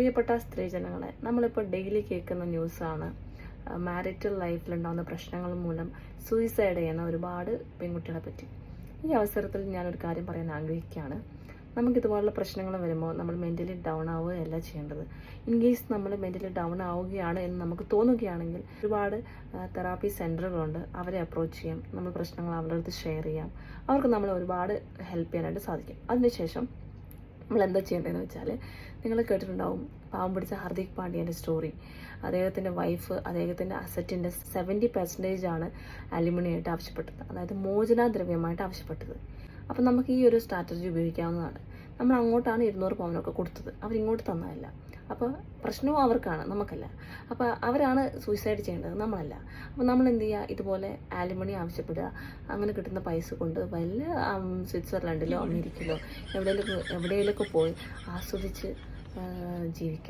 പ്രിയപ്പെട്ട സ്ത്രീജനങ്ങളെ നമ്മളിപ്പോൾ ഡെയിലി കേൾക്കുന്ന ന്യൂസാണ് മാരിറ്റൽ ലൈഫിലുണ്ടാകുന്ന പ്രശ്നങ്ങൾ മൂലം സൂയിസൈഡ് ചെയ്യുന്ന ഒരുപാട് പെൺകുട്ടികളെ പറ്റി. ഈ അവസരത്തിൽ ഞാനൊരു കാര്യം പറയാൻ ആഗ്രഹിക്കുകയാണ്. നമുക്ക് ഇതുപോലുള്ള പ്രശ്നങ്ങൾ വരുമ്പോൾ നമ്മൾ മെന്റലി ഡൗൺ ആവുകയല്ല ചെയ്യേണ്ടത്. ഇൻ കേസ് നമ്മൾ മെന്റലി ഡൗൺ ആവുകയാണ് എന്ന് നമുക്ക് തോന്നുകയാണെങ്കിൽ ഒരുപാട് തെറാപ്പി സെന്ററുകളുണ്ട് അവരെ അപ്രോച്ച് ചെയ്യാം. നമ്മൾ പ്രശ്നങ്ങൾ അവരുടെ അടുത്ത് ഷെയർ ചെയ്യാം. അവർക്ക് നമ്മൾ ഒരുപാട് ഹെൽപ്പ് ചെയ്യാനായിട്ട് സാധിക്കും. അതിനുശേഷം നമ്മൾ എന്താ ചെയ്യേണ്ടതെന്ന് വെച്ചാൽ നിങ്ങൾ കേട്ടിട്ടുണ്ടാവും പാവം പിടിച്ച ഹാർദിക് പാണ്ഡ്യന്റെ സ്റ്റോറി അദ്ദേഹത്തിന്റെ വൈഫ് അദ്ദേഹത്തിന്റെ അസറ്റിന്റെ സെവന്റി പെർസെന്റേജ് ആണ് അലുമിനിയായിട്ട് ആവശ്യപ്പെട്ടത്. അതായത് മോചനാദ്രവ്യമായിട്ട് ആവശ്യപ്പെട്ടത്. അപ്പം നമുക്ക് ഈ ഒരു സ്ട്രാറ്റജി ഉപയോഗിക്കാവുന്നതാണ്. നമ്മൾ അങ്ങോട്ടാണ് ഇരുന്നൂറ് പവനൊക്കെ കൊടുത്തത്. അവരിങ്ങോട്ട് തന്നതല്ല. അപ്പോൾ പ്രശ്നവും അവർക്കാണ് നമുക്കല്ല. അപ്പോൾ അവരാണ് സൂയിസൈഡ് ചെയ്യേണ്ടത് നമ്മളല്ല. അപ്പോൾ നമ്മൾ എന്ത് ചെയ്യുക ഇതുപോലെ ആലുമണി ആവശ്യപ്പെടുക. അങ്ങനെ കിട്ടുന്ന പൈസ കൊണ്ട് വല്ല സ്വിറ്റ്സർലാൻഡിലോ അമേരിക്കയിലോ എവിടെയെങ്കിലും എവിടെയെങ്കിലുമൊക്കെ പോയി ആസ്വദിച്ച് ജീവിക്കാം.